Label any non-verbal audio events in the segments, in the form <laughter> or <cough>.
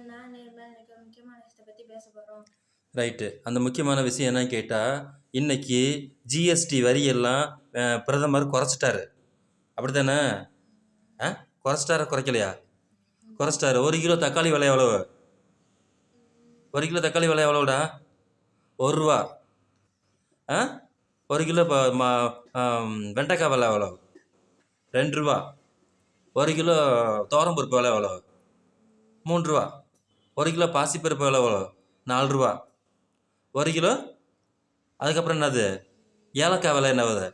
எனக்கு முக்கியமான விஷயத்தை பேச ரைட்டு அந்த முக்கியமான விஷயம் என்னன்னு கேட்டால் இன்னைக்கு ஜிஎஸ்டி வரியெல்லாம் பிரதமர் குறைச்சிட்டாரு. அப்படி தானே ஆ குறைச்சிட்டாரா குறைக்கலையா? குறைச்சிட்டாரு. ஒரு கிலோ தக்காளி விலை எவ்வளவு? ஒரு கிலோ தக்காளி விலை எவ்வளோடா ஒரு ரூபா. ஆ ஒரு கிலோ இப்போ வெண்டைக்காய் விலை எவ்வளோ ரெண்டு ரூபா. ஒரு கிலோ துவரம்பருப்பு விலை எவ்வளோ மூன்று ரூபா. ஒரு கிலோ பாசிப்பருப்பு விலை எவ்வளோ நாலு ரூபா. ஒரு கிலோ? அதுக்கப்புறம் என்னது? ஏலக்காய் விலை என்னவது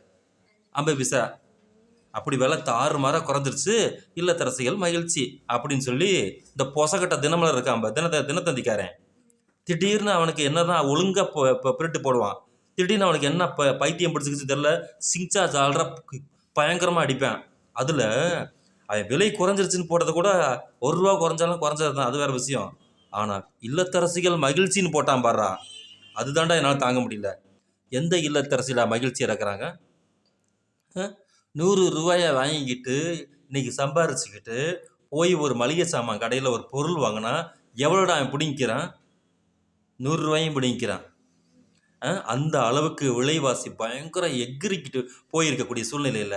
ஐம்பது பைசா. அப்படி விலை தாறுமாறாக குறைஞ்சிருச்சு. இல்லத்தரசிகள் மகிழ்ச்சி அப்படின்னு சொல்லி இந்த பொசகட்ட தினமலர் இருக்கான் பாரு, தினத்த தினத்தந்திக்காரன். திடீர்னு அவனுக்கு என்னதான் ஒழுங்காக இப்போ பிரிட்டு போடுவான். திடீர்னு அவனுக்கு என்ன ப பைத்தியம் பிடிச்சிக்கிச்சு தெரில சிங்சா ஜால்ரா பயங்கரமாக அடிப்பேன். அதில் அவன் விலை குறைஞ்சிருச்சுன்னு போட்டது கூட ஒரு ரூபா குறைஞ்சாலும் குறைஞ்சது தான் அது வேறு விஷயம். ஆனால் இல்லத்தரசிகள் மகிழ்ச்சின்னு போட்டான் பாடுறா அதுதாண்டா என்னால் தாங்க முடியல. எந்த இல்லத்தரசியில் மகிழ்ச்சி இறக்குறாங்க? நூறு ரூபாயை வாங்கிக்கிட்டு இன்னைக்கு சம்பாரிச்சுக்கிட்டு போய் ஒரு மளிகை சாமான் கடையில் ஒரு பொருள் வாங்கினா எவ்வளோடா அவன் பிடிங்கிறான் நூறுரூவாயும் பிடிங்கிறான் அந்த அளவுக்கு விலைவாசி பயங்கர எகிரிக்கிட்டு போயிருக்கக்கூடிய சூழ்நிலையில்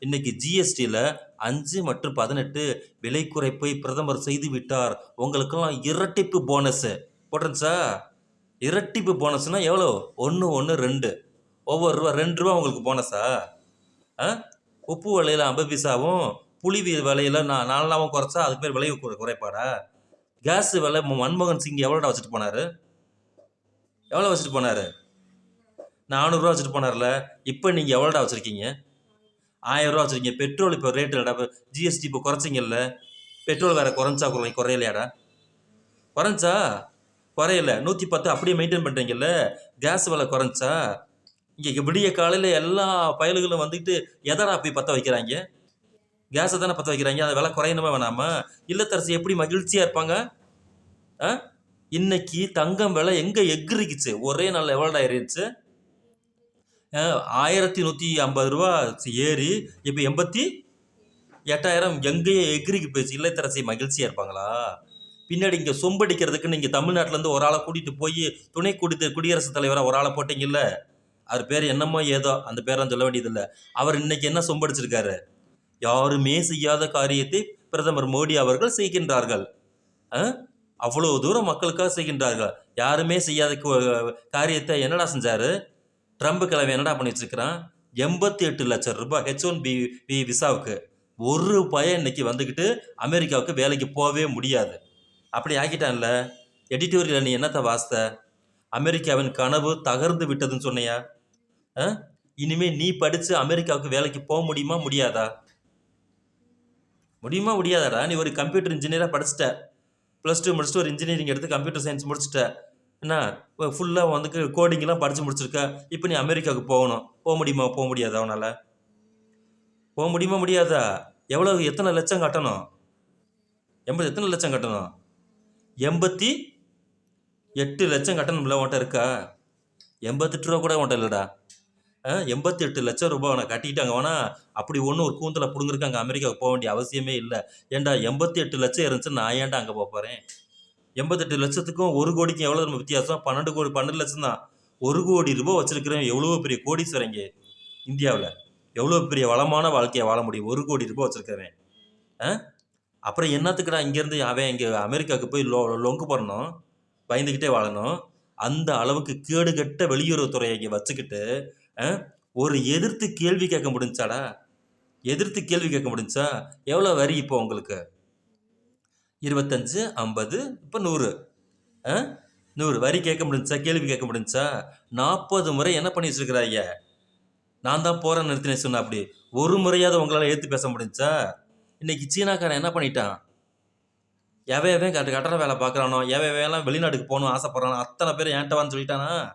இன்றைக்கி ஜிஎஸ்டியில் அஞ்சு மற்றும் பதினெட்டு விலை குறைப்பை பிரதமர் செய்து விட்டார் உங்களுக்கெல்லாம் இரட்டிப்பு போனஸு போட்டுருந்துச்சா இரட்டிப்பு போனஸ்னால் எவ்வளோ? ஒன்று ஒன்று ரெண்டு. ஒவ்வொரு ரூபா ரெண்டு ரூபா உங்களுக்கு போனஸா ஆ? உப்பு விலையில் ஐம்பது பைசாவும் புளி விலையில் நான் நாலாவும் குறைச்சா அதுக்கு பேர் விலை குறைப்பாடா கேஸ் விலை ம- மன்மோகன் சிங் எவ்வளோடா வச்சுட்டு போனார்? எவ்வளோ வச்சுட்டு போனார்? நானூறுரூவா வச்சுட்டு போனார்ல இப்போ நீங்கள் எவ்வளோடா வச்சுருக்கீங்க? ஆயிரரூவா வச்சுருக்கீங்க. பெட்ரோல் இப்போ ரேட்டு இல்லைடா இப்போ ஜிஎஸ்டி இப்போ குறைச்சிங்கல்ல பெட்ரோல் வேறு குறைஞ்சா குறை குறையலையாடா? குறைஞ்சா? குறையல. நூற்றி பத்து அப்படியே மெயின்டைன் பண்ணுறீங்கல்ல கேஸ் விலை குறைஞ்சா? இங்கே விடிய காலையில் எல்லா பயல்களும் வந்துட்டு எதடா போய் பற்ற வைக்கிறாங்க? கேஸை தானே பற்ற வைக்கிறாங்க? அது விலை குறையணுமா வேணாமா? இல்லத்தரசி எப்படி மகிழ்ச்சியாக இருப்பாங்க? ஆ? இன்னைக்கு தங்கம் விலை எங்கே எகிரிக்குச்சு ஒரே நாளில் எவ்வளோடா ஏறிடுச்சு? ஆயிரத்தி நூற்றி ஐம்பது ரூபா ஏறி இப்போ எண்பத்தி எட்டாயிரம் எங்கேயோ எகிரிக்கு போயிடுச்சு. இல்லத்தரசி மகிழ்ச்சியாக இருப்பாங்களா? பின்னாடி இங்கே சொம்படிக்கிறதுக்கு நீங்கள் தமிழ்நாட்டிலேருந்து ஒரு ஆளை கூட்டிகிட்டு போய் துணை குடி குடியரசுத் தலைவராக ஒரு ஆளை போட்டிங்கல்ல? அவர் பேர் என்னமோ ஏதோ அந்த பேரெலாம் சொல்ல வேண்டியதில்லை. அவர் இன்னைக்கு என்ன சொம்படிச்சிருக்காரு? யாருமே செய்யாத காரியத்தை பிரதமர் மோடி அவர்கள் செய்கின்றார்கள். ஆ? அவ்வளோ தூரம் மக்களுக்காக செய்கின்றார்கள். யாருமே செய்யாத காரியத்தை என்னடா செஞ்சார்? ட்ரம்ப் கிழமை என்னடா பண்ணிட்டுருக்கிறான்? எண்பத்தி எட்டு லட்சம் ரூபாய் ஹெச் ஒன் பி வி விசாவுக்கு ஒரு பையன் இன்னைக்கு வந்துக்கிட்டு அமெரிக்காவுக்கு வேலைக்கு போகவே முடியாது. அப்படி ஆக்கிட்டான்ல? எடிட்டோரியல் நீ என்னத்தை வாசித்த? அமெரிக்காவின் கனவு தகர்ந்து விட்டதுன்னு சொன்னையா? ஆ? நீ படித்து அமெரிக்காவுக்கு வேலைக்கு போக முடியுமா முடியாதா? முடியுமா முடியாதாடா? நீ ஒரு கம்ப்யூட்டர் இன்ஜினியராக படிச்சிட்ட. ப்ளஸ் டூ முடிச்சுட்டு ஒரு இன்ஜினியரிங் எடுத்து கம்ப்யூட்டர் சயின்ஸ் முடிச்சிட்ட. என்ன? ஃபுல்லாக வந்து கோடிங்லாம் படித்து முடிச்சிருக்க. இப்போ நீ அமெரிக்காவுக்கு போகணும். போக முடியுமா? போக முடியாதா அவனால் போக முடியுமா? முடியாதா? எவ்வளோ எத்தனை லட்சம் கட்டணும்? எண்பது எத்தனை லட்சம் கட்டணும்? எண்பத்தி எட்டு லட்சம் கட்டணும்ல உன்ட்ட இருக்கா? எண்பத்தெட்டு ரூபா கூட உன்ட்ட இல்லைடா. ஆ எண்பத்தி எட்டு லட்சம் ரூபாய் அவனை கட்டிட்டாங்க. வேணா அப்படி ஒன்றும் ஒரு கூந்தலை பிடுங்கிருக்காங்க அங்கே அமெரிக்காவுக்கு போக வேண்டிய அவசியமே இல்லை. ஏன்டா எண்பத்தி எட்டு லட்சம் இருந்துச்சு நான் ஏன்டா அங்கே போகிறேன் எண்பத்தெட்டு லட்சத்துக்கும் ஒரு கோடிக்கும் எவ்வளோ நம்ம வித்தியாசம்? பன்னெண்டு கோடி பன்னெண்டு லட்சம் தான். ஒரு கோடி ரூபாய் வச்சிருக்கிறேன் எவ்வளோ பெரிய கோடீஸ்வரங்க இந்தியாவில்? எவ்வளோ பெரிய வளமான வாழ்க்கையை வாழ முடியும்? ஒரு கோடி ரூபாய் வச்சிருக்கிறவன். ஆ? அப்புறம் என்னத்துக்குடா இங்கேருந்து அவன் இங்கே அமெரிக்காவுக்கு போய் லொ லொங்கு போடணும்? பயந்துக்கிட்டே வாழணும். அந்த அளவுக்கு கேடுகட்ட வெளியுறவுத்துறையை இங்கே வச்சுக்கிட்டு ஆ, ஒரு எதிர்த்து கேள்வி கேட்க முடிஞ்சாடா? எதிர்த்து கேள்வி கேட்க முடிஞ்சா? எவ்வளோ வரி இப்போ உங்களுக்கு? இருபத்தஞ்சு ஐம்பது இப்போ நூறு. ஆ? நூறு. வரி கேட்க முடிஞ்சா கேள்வி கேட்க முடிஞ்சா நாற்பது முறை என்ன பண்ணி வச்சிருக்கிறாங்க நான் தான் போகிறேன் நிறுத்தினேன் சொன்ன அப்படி. ஒரு முறையாவது உங்களால் ஏற்று பேச முடிஞ்சா இன்றைக்கி சீனாக்காரன் என்ன பண்ணிட்டான்? எவன் எவன் கட்டு கட்டட வேலை பார்க்குறானோ? எவன் எவன் வெளிநாட்டுக்கு போகணும் ஆசைப்பட்றானோ? அத்தனை பேர் ஏன்ட்ட வான்னு சொல்லிட்டானா?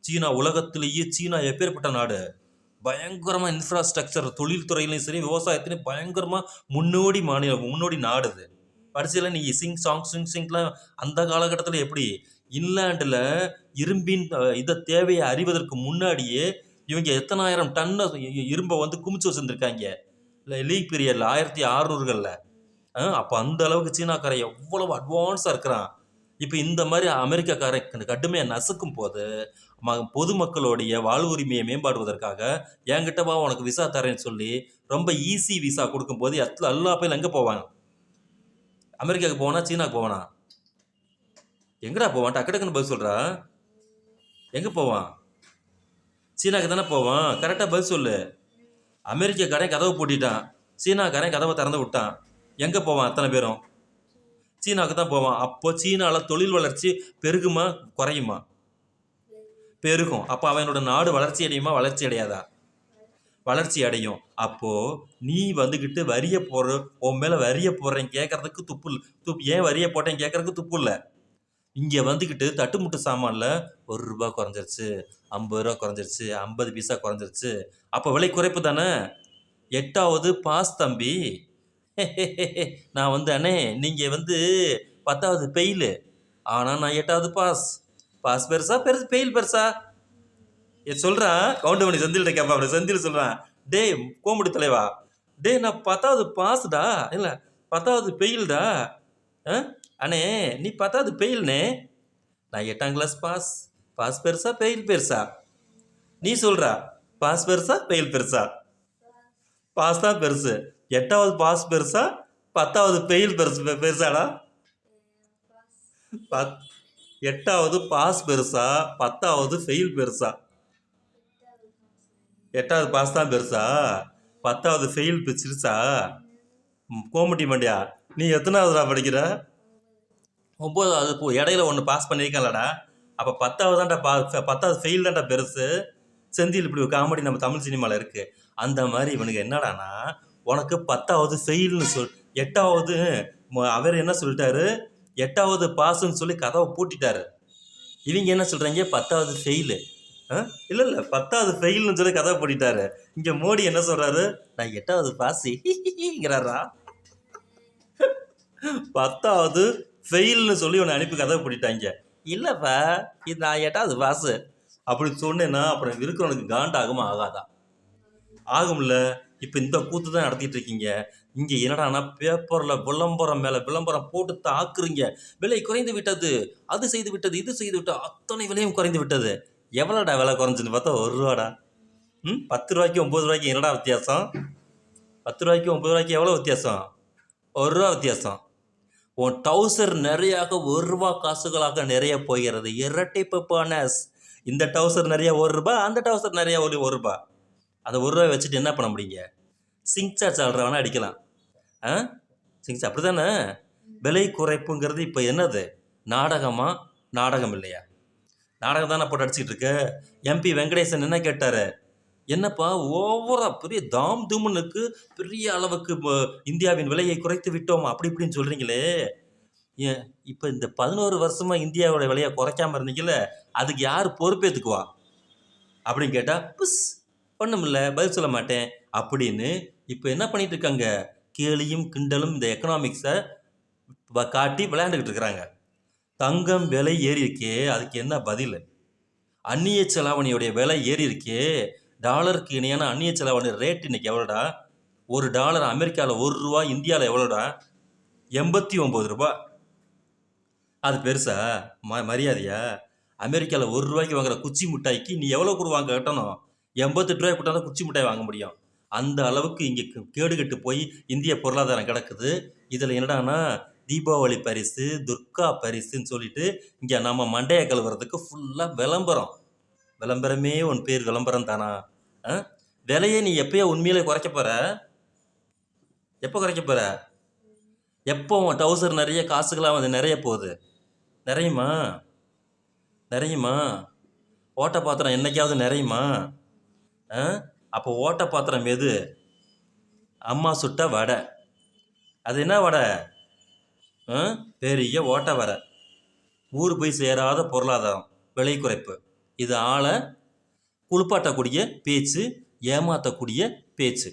சீனா உலகத்திலேயே சீனா எப்பேற்பட்ட நாடு? பயங்கரமாக இன்ஃப்ராஸ்ட்ரக்சர் தொழில்துறையிலையும் சரி விவசாயத்துலையும் பயங்கரமாக முன்னோடி மாநிலம் முன்னோடி நாடு இது. கடைசியில் நீ சிங் சாங் சிங் சிங்லாம் அந்த காலகட்டத்தில் எப்படி? இன்லாண்டில் இரும்பின் இதை தேவையை அறிவதற்கு முன்னாடியே இவங்க எத்தனாயிரம் டன்னு இ- இரும்பை வந்து குமிச்சு வச்சுருந்துருக்காங்க. இல்லை லீக் பீரியடில் ஆயிரத்தி அறுநூறுகளில். அப்போ அந்த அளவுக்கு சீனாக்காரன் எவ்வளவு அட்வான்ஸாக இருக்கிறான். இப்போ இந்த மாதிரி அமெரிக்காக்காரன் கடுமையாக நசுக்கும் போது ம பொதுமக்களுடைய வாழ்வுரிமையை மேம்பாடுவதற்காக என்கிட்டவா உனக்கு விசா தரேன்னு சொல்லி ரொம்ப ஈஸி விசா கொடுக்கும்போது எத்தனை எல்லா பேரும் எங்கே போவாங்க. அமெரிக்காவுக்கு போவானா சீனாக்கு போவானா? எங்கடா போவான்? டக்கு டக்குன்னு பதில் சொல்கிறா எங்கே போவான்? சீனாக்கு தானே போவான்? கரெக்டாக பதில் சொல்லு. அமெரிக்காக்காரன் கதவை பூட்டிட்டான். சீனாக்காரன் கதவை திறந்து விட்டான். எங்கே போவான் அத்தனை பேரும்? சீனாவுக்கு தான் போவான். அப்போ சீனாவில் தொழில் வளர்ச்சி பெருகுமா குறையுமா? பெருகும். அப்போ அவனோட நாடு வளர்ச்சி அடையுமா வளர்ச்சி அடையாதா? வளர்ச்சி அடையும். அப்போது நீ வந்துக்கிட்டு வரிய போடுற உன் மேலே வரிய போடுறேன் கேட்குறதுக்கு துப்பு துப்பு ஏன் வரிய போட்டேன் கேட்கறதுக்கு துப்பு இல்லை? இங்கே வந்துக்கிட்டு தட்டுமுட்டு சாமானில் ஒரு ரூபா குறைஞ்சிருச்சு ஐம்பது ரூபா குறைஞ்சிருச்சு ஐம்பது பைசா குறைஞ்சிருச்சு. அப்போ விலை குறைப்பு தானே? எட்டாவது பாஸ் தம்பி. <laughs> நான் வந்து அண்ணே நீங்கள் வந்து பத்தாவது பெயிலு ஆனால் நான் எட்டாவது பாஸ். பாஸ் பெருசா பெருசு பெயில் பெருசா. சொல்கிறான் கவுண்டமணி செந்தில்கிட்ட கேட்பான் அப்படி செந்தில் சொல்கிறான் டே கோமுடி தலைவா டேய் நான் பத்தாவது பாஸ்டா இல்லை பத்தாவது பெயில்டா ஆ அண்ணே நீ பத்தாவது பெயில்னே நான் எட்டாம் கிளாஸ் பாஸ் பாஸ் பெருசா பெயில் பெருசா? நீ சொல்கிறா பாஸ் பெருசா பெயில் பெருசா? பாஸ் தான் பெருசு எட்டாவது பாஸ் பெருசா பத்தாவது பெயில் பெருசு பெ- பெருசாடா? பத் எட்டாவது பாஸ் பெருசா பத்தாவது ஃபெயில் பெருசா. எட்டாவது பாஸ் தான் பெருசா? பத்தாவது ஃபெயில் சிறுசா கோமட்டி மண்டியா நீ எத்தனாவதுடா படிக்கிற? ஒம்போதாவது போ இடையில ஒன்று பாஸ் பண்ணியிருக்கலடா அப்போ பத்தாவது தான்டா பா பத்தாவது ஃபெயில் தான்டா பெருசு. செந்தில் இப்படி ஒரு காமெடி நம்ம தமிழ் சினிமாவில் இருக்குது அந்த மாதிரி இவனுக்கு என்னடானா உனக்கு பத்தாவது ஃபெயில்னு சொல் எட்டாவது அவர் என்ன சொல்லிட்டாரு? எட்டாவது பாஸுன்னு சொல்லி கதவை பூட்டிட்டாரு. இவங்க என்ன சொல்கிறாங்க பத்தாவது ஃபெயிலு இல்லை இல்லை பத்தாவது ஃபெயில்னு சொல்லி கதை போட்டிட்டாரு. இங்கே மோடி என்ன சொல்கிறாரு நான் எட்டாவது பாசிங்கிறாரா பத்தாவது ஃபெயில்னு சொல்லி உன்னை அனுப்பி கதை போட்டிட்டாங்க. இல்லைப்பா இது நான் எட்டாவது பாஸு அப்படி சொன்னேன்னா அப்புறம் இருக்கிறவனுக்கு காண்டாகுமா ஆகாதா? ஆகும்ல. இப்போ இந்த கூத்து தான் நடத்திட்டு இருக்கீங்க. இங்கே என்னடானா பேப்பரில் விளம்பரம் மேலே விளம்பரம் போட்டு தாக்குறீங்க. விலை குறைந்து விட்டது. அது செய்து விட்டது இது செய்து விட்டது. அத்தனை விலையும் குறைந்து விட்டது. எவ்வளோடா விலை குறைஞ்சுன்னு பார்த்தா ஒரு ரூபாடா. ம்? பத்து ரூபாய்க்கு ஒம்பது ரூபாய்க்கு என்னடா வித்தியாசம்? பத்து ரூபாய்க்கு ஒம்பது ரூபாய்க்கு எவ்வளோ வித்தியாசம்? ஒரு ரூபா வித்தியாசம். உன் டவுசர் நிறையாக ஒரு ரூபா காசுகளாக நிறைய போகிறது. இரட்டைப்பு இந்த டவுசர் நிறைய ஒரு ரூபா அந்த டவுசர் நிறைய ஒரு ஒரு ரூபா. அந்த ஒரு ரூபாய் வச்சுட்டு என்ன பண்ண முடியுங்க? சிங் சார்ஜ் வேணால் அடிக்கலாம். ஆ? சிங்க் அப்படி தானே விலை குறைப்புங்கிறது இப்போ என்னது? நாடகமா? நாடகம் இல்லையா? நாடகம் தானே போட்டு அடிச்சிட்டு இருக்க? எம்பி வெங்கடேசன் என்ன கேட்டார்? என்னப்பா ஓவரா பெரிய தாம் தூமனுக்கு பெரிய அளவுக்கு இந்தியாவின் விலையை குறைத்து விட்டோம் அப்படி இப்படின்னு சொல்கிறீங்களே ஏன் இப்போ இந்த பதினோரு வருஷமாக இந்தியாவோட விலையை குறைக்காமல் இருந்தீங்கல்ல அதுக்கு யார் பொறுப்பேற்றுக்குவா அப்படின்னு கேட்டால் புஸ் ஒண்ணுமில்ல பதில் சொல்ல மாட்டேன் அப்படின்னு இப்போ என்ன பண்ணிகிட்டு இருக்காங்க? கேலியும் கிண்டலும் இந்த எக்கனாமிக்ஸை காட்டி விளையாண்டுக்கிட்டு இருக்கிறாங்க. தங்கம் விலை ஏறி இருக்கே அதுக்கு என்ன பதில்? அந்நிய செலாவணியுடைய விலை ஏறி இருக்கே டாலருக்கு இணையான அந்நிய செலாவணி ரேட் இன்னைக்கு எவ்வளோடா? ஒரு டாலர் அமெரிக்காவில் ஒரு ரூபா இந்தியாவில் எவ்வளோடா? எண்பத்தி ஒம்பது ரூபா. அது பெருசா? ம மரியாதையா? அமெரிக்காவில் ஒரு ரூபாய்க்கு வாங்குற குச்சி மிட்டாய்க்கு நீ எவ்வளோ கூட வாங்க கட்டணும் எண்பத்தெட்டு ரூபாய் கொடுத்தா தான் குச்சி மிட்டாய் வாங்க முடியும். அந்த அளவுக்கு இங்கே கேடுகட்டு போய் இந்திய பொருளாதாரம் கிடக்குது. இதில் என்னடான்னா தீபாவளி பரிசு துர்கா பரிசுன்னு சொல்லிட்டு இங்கே நம்ம மண்டையை கழுவுறதுக்கு ஃபுல்லாக விளம்பரம். விளம்பரமே உன் பேர் விளம்பரம் தானா? ஆ? விலையை நீ எப்பயோ உண்மையிலே குறைக்க போகிற எப்போ குறைக்க போகிற எப்போ உன் டவுசர் நிறைய காசுகளாக வந்து நிறைய போகுது? நிறையுமா? நிறையுமா? ஓட்ட பாத்திரம் என்னைக்காவது நிறையுமா? ஆ? அப்போ ஓட்ட பாத்திரம் எது? அம்மா சுட்ட வடை. அது என்ன வடை? பெரிய ஓட்ட வர ஊர் போய் சேராத பொருளாதாரம். விலை குறைப்பு. இது ஆளை குளிப்பாட்டக்கூடிய பேச்சு ஏமாற்றக்கூடிய பேச்சு.